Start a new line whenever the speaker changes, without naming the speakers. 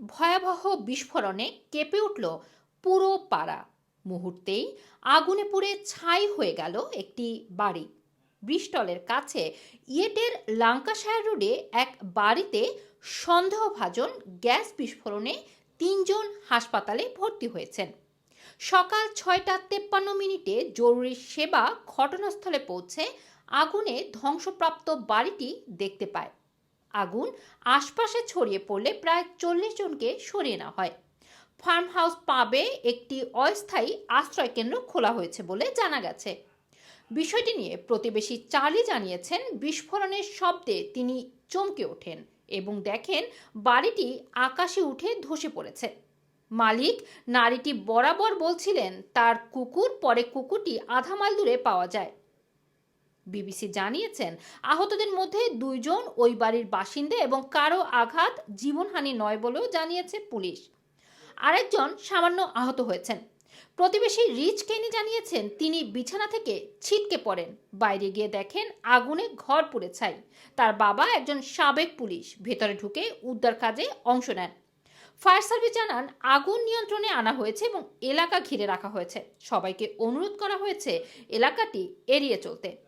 ভয়াবহ বিস্ফোরণে কেঁপে উঠল পুরো পাড়া। মুহূর্তেই আগুনে পুড়ে ছাই হয়ে গেল একটি বাড়ি। ব্রিস্টলের কাছে ইয়েটের লাঙ্কাশায়ার রোডে এক বাড়িতে সন্দেহভাজন গ্যাস বিস্ফোরণে তিনজন হাসপাতালে ভর্তি হয়েছেন। সকাল ছয়টা তেপ্পান্ন মিনিটে জরুরি সেবা ঘটনাস্থলে পৌঁছে আগুনে ধ্বংসপ্রাপ্ত বাড়িটি দেখতে পায়। আগুন আশপাশে ছড়িয়ে পড়লে প্রায় চল্লিশ জনকে সরিয়ে নেওয়া হয়। ফার্ম হাউস পাবে একটি অস্থায়ী আশ্রয় কেন্দ্র খোলা হয়েছে বলে জানা গেছে। বিষয়টি নিয়ে প্রতিবেশী চার্লি জানিয়েছেন, বিস্ফোরণের শব্দে তিনি চমকে ওঠেন এবং দেখেন বাড়িটি আকাশে উঠে ধসে পড়েছে। মালিক নারীটি বরাবর বলছিলেন, তার কুকুর পরে কুকুরটি আধা মাইল দূরে পাওয়া যায়। বিবিসি জানিয়েছেন, আহতদের মধ্যে দুইজন ওই বাড়ির বাসিন্দা এবং কারও আঘাত জীবনহানি নয় বলেও জানিয়েছে পুলিশ। আরেকজন সামান্য আহত হয়েছেন। প্রতিবেশী রিচ কেনি জানিয়েছেন, তিনি বিছানা থেকে ছিটকে পড়েন। বাইরে গিয়ে দেখেন আগুনে ঘর পুড়ে ছাই। তার বাবা একজন সাবেক পুলিশ, ভেতরে ঢুকে উদ্ধার কাজে অংশ নেন। ফায়ার সার্ভিস জানান, আগুন নিয়ন্ত্রণে আনা হয়েছে এবং এলাকা ঘিরে রাখা হয়েছে। সবাইকে অনুরোধ করা হয়েছে, এলাকাটি এড়িয়ে চলতে।